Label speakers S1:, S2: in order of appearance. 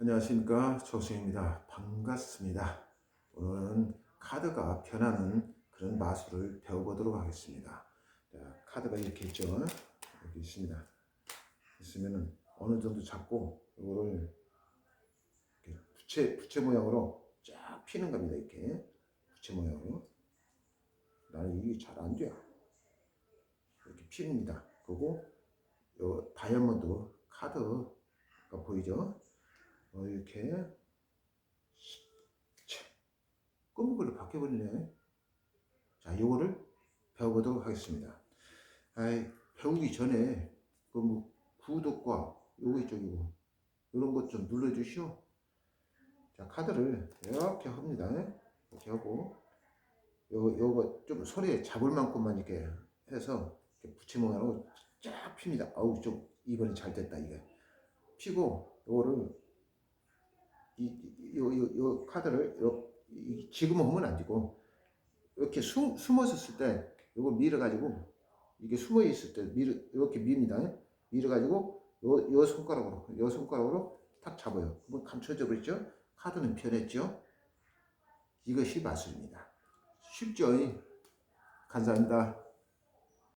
S1: 안녕하십니까 조승입니다. 반갑습니다. 오늘은 카드가 변하는 그런 마술을 배워보도록 하겠습니다. 자, 카드가 이렇게 있죠. 여기 있습니다. 있으면은 어느 정도 잡고 이거를 이렇게 부채 부채 모양으로 쫙 피는 겁니다. 이렇게 부채 모양으로. 나는 이게 잘 안 돼요. 이렇게 피입니다. 그리고 요 다이아몬드 카드가 보이죠? 어, 이렇게 참, 검은 걸로 바뀌어버리네. 자, 요거를 배워보도록 하겠습니다. 아이, 배우기 전에 그 뭐 구독과 요거 요거 이런 것 좀 눌러주시오. 자, 카드를 이렇게 합니다. 이렇게 하고 요 요거 좀 손에 잡을 만큼만 이렇게 해서 이렇게 붙이모양으로 쫙 핍니다. 아우 좀 이번에 잘 됐다 이게 피고 요거를 이 요요 카드를 요, 이- 지금 하면 안 되고 이렇게 숨, 숨어 있을 때 요거 밀어 가지고 이게 숨어 있을 때 밀어 이렇게 밉니다. 밀어 가지고 요, 요 손가락으로 요 손가락으로 탁 잡아요. 그러면 감춰져 버리죠. 카드는 변했죠. 이것이 마술입니다. 쉽죠? 감사합니다.